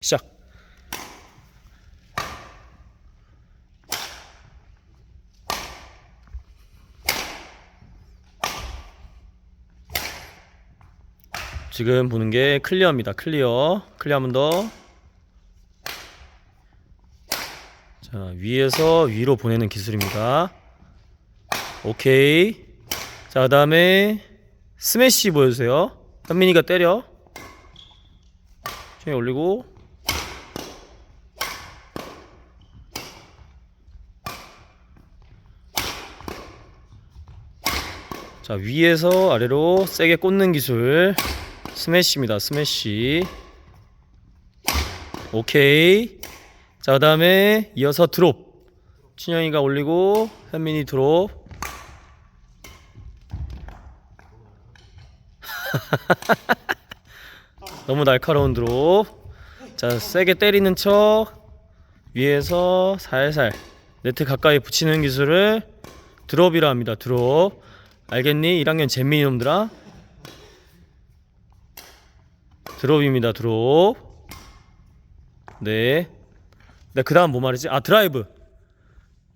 시작. 지금 보는 게 클리어입니다. 클리어. 클리어 한 번 더. 자, 위에서 위로 보내는 기술입니다. 오케이. 자, 그 다음에 스매시 보여주세요. 현민이가 때려. 중에 올리고. 자, 위에서 아래로 세게 꽂는 기술. 스매시입니다. 스매시. 오케이. 자, 그 다음에 이어서 드롭. 춘영이가 올리고, 현민이 드롭. 너무 날카로운 드롭. 자, 세게 때리는 척. 위에서 살살 네트 가까이 붙이는 기술을 드롭이라 합니다. 드롭. 알겠니? 1학년 잼민이 놈들아. 드롭입니다. 드롭. 네. 네, 그 다음 뭐 말이지? 아, 드라이브.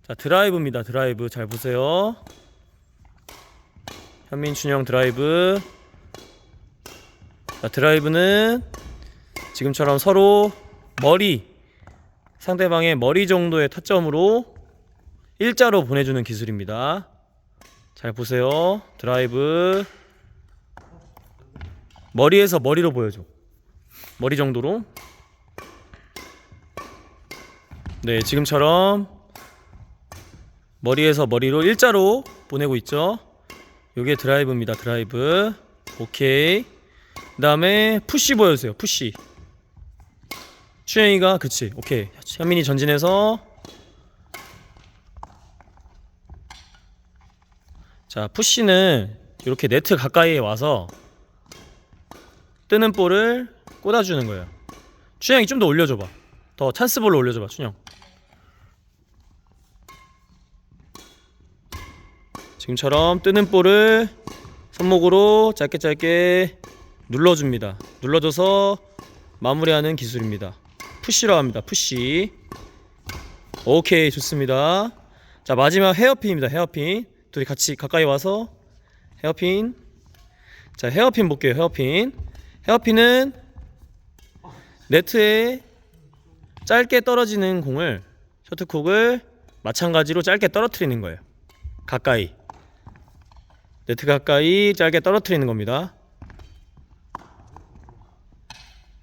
자, 드라이브입니다. 드라이브. 잘 보세요. 현민, 춘영 드라이브. 자, 드라이브는 지금처럼 서로 머리, 상대방의 머리 정도의 타점으로 일자로 보내주는 기술입니다. 잘 보세요. 드라이브. 머리에서 머리로 보여줘. 머리 정도로. 네, 지금처럼 머리에서 머리로 일자로 보내고 있죠. 요게 드라이브입니다. 드라이브. 오케이. 그 다음에 푸시 보여주세요. 푸시. 추영이가 그치. 오케이. 현민이 전진해서 자 푸시는 이렇게 네트 가까이에 와서 뜨는 볼을 꽂아주는 거예요. 춘영이 좀 더 올려줘봐. 더 찬스 볼로 올려줘봐. 춘영. 지금처럼 뜨는 볼을 손목으로 짧게 짧게 눌러줍니다. 눌러줘서 마무리하는 기술입니다. 푸시로 합니다. 푸시. 오케이 좋습니다. 자 마지막 헤어핀입니다. 헤어핀. 둘이 같이 가까이 와서 헤어핀. 자 헤어핀 볼게요. 헤어핀. 헤어핀은 네트에 짧게 떨어지는 공을 셔틀콕을 마찬가지로 짧게 떨어뜨리는 거예요. 가까이. 네트 가까이 짧게 떨어뜨리는 겁니다.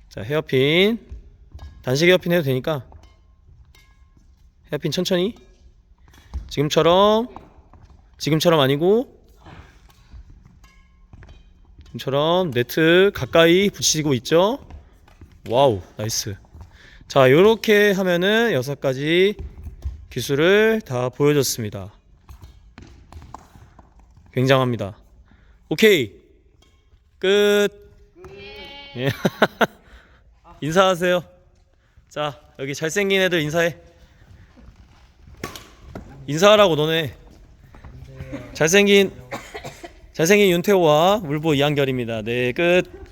자, 헤어핀. 단식 헤어핀 해도 되니까. 헤어핀 천천히. 지금처럼. 지금처럼 아니고. 지금처럼 네트 가까이 붙이고 있죠. 와우, 나이스. 자, 요렇게 하면은 여섯 가지 기술을 다 보여줬습니다. 굉장합니다. 오케이. 끝. 예. 인사하세요. 자, 여기 잘생긴 애들 인사해. 인사하라고 너네. 잘생긴 잘생긴 윤태호와 울보 이한결입니다. 네, 끝.